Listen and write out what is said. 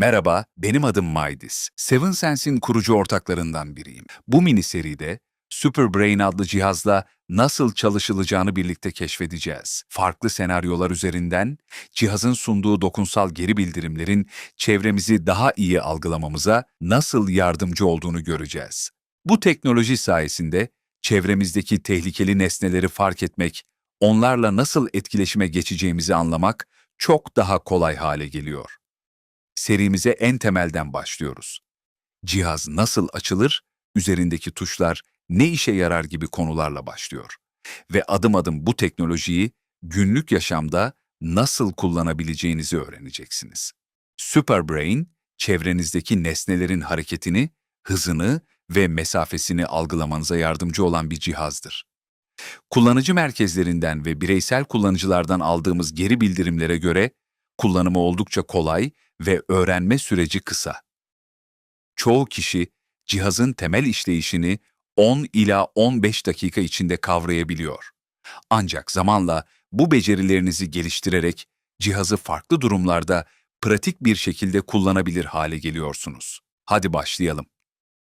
Merhaba, benim adım Maydis. Seven Sense'in kurucu ortaklarından biriyim. Bu mini seride Superbrain adlı cihazla nasıl çalışılacağını birlikte keşfedeceğiz. Farklı senaryolar üzerinden cihazın sunduğu dokunsal geri bildirimlerin çevremizi daha iyi algılamamıza nasıl yardımcı olduğunu göreceğiz. Bu teknoloji sayesinde çevremizdeki tehlikeli nesneleri fark etmek, onlarla nasıl etkileşime geçeceğimizi anlamak çok daha kolay hale geliyor. Serimize en temelden başlıyoruz. Cihaz nasıl açılır, üzerindeki tuşlar ne işe yarar gibi konularla başlıyor. Ve adım adım bu teknolojiyi günlük yaşamda nasıl kullanabileceğinizi öğreneceksiniz. Superbrain, çevrenizdeki nesnelerin hareketini, hızını ve mesafesini algılamanıza yardımcı olan bir cihazdır. Kullanıcı merkezlerinden ve bireysel kullanıcılardan aldığımız geri bildirimlere göre kullanımı oldukça kolay ve öğrenme süreci kısa. Çoğu kişi cihazın temel işleyişini 10 ila 15 dakika içinde kavrayabiliyor. Ancak zamanla bu becerilerinizi geliştirerek cihazı farklı durumlarda pratik bir şekilde kullanabilir hale geliyorsunuz. Hadi başlayalım.